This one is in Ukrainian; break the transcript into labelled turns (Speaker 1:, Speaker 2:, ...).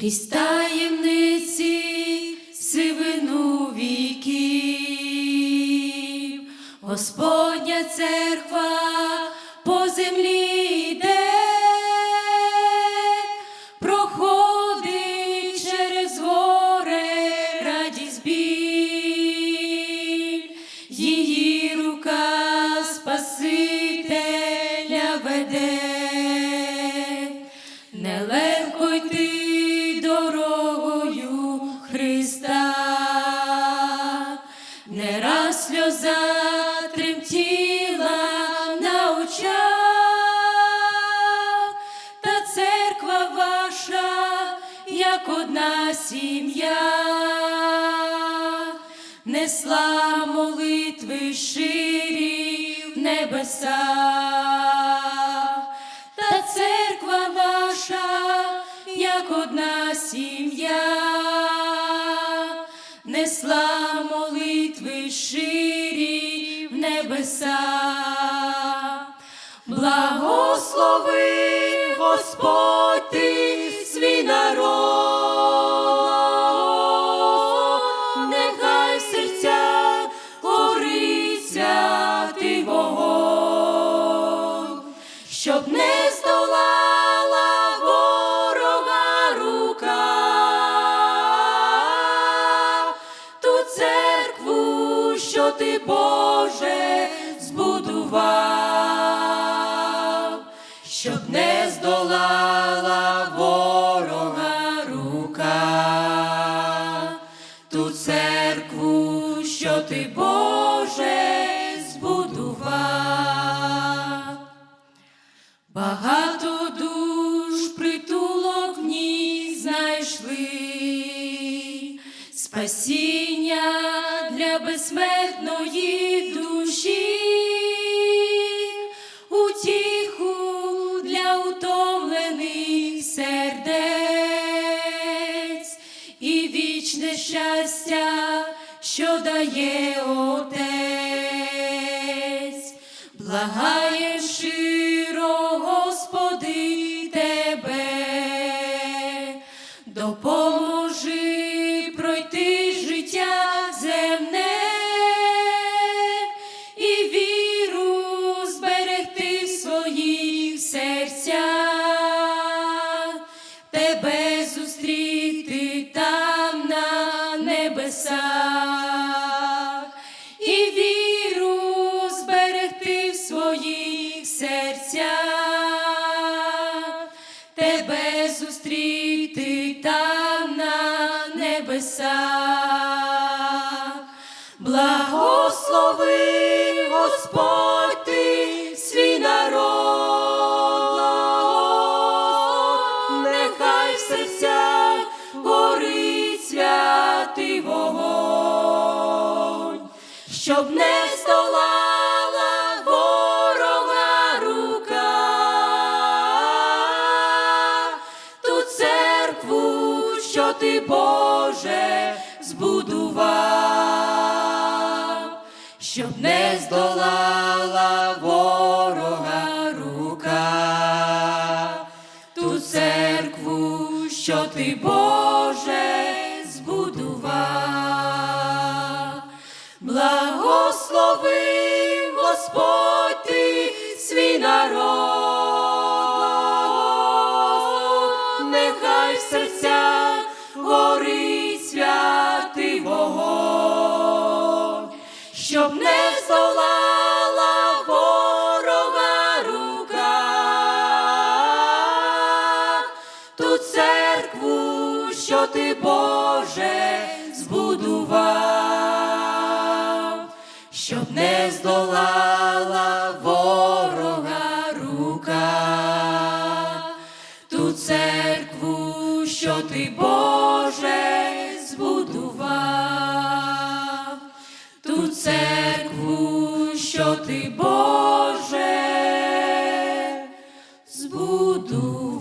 Speaker 1: Крізь таємниці сивину віків, Господня церква по землі йде, проходить через горе радість біль, її рука Спасителя веде. Не раз сльоза тремтіла на очах, та церква ваша, як одна сім'я, несла молитви ширі в небеса. Та церква ваша, як одна сім'я, несла небеса. Благослови Господь свій народ, ти, Боже, збудував. Багато душ притулок в ній знайшли, спасіння для безсмертної душі, утіху для утомлених сердець. І вічне щастя, що дає Отець. Благає широ, Господи, тебе, допоможи пройти життя земне і віру зберегти в своїх зустріти там на небесах. Благослови Господь ти свій народ, нехай в серцях горить святий вогонь, щоб не здолала ти, Боже, збудував, щоб не здолала ворога рука, ту церкву, що ти, Боже, збудував. Благослови, щоб не здолала ворога рука, ту церкву, що ти, Боже, збудував, щоб не здолала ворога рука, ту церкву, що ти, Боже, Боже, збудуй.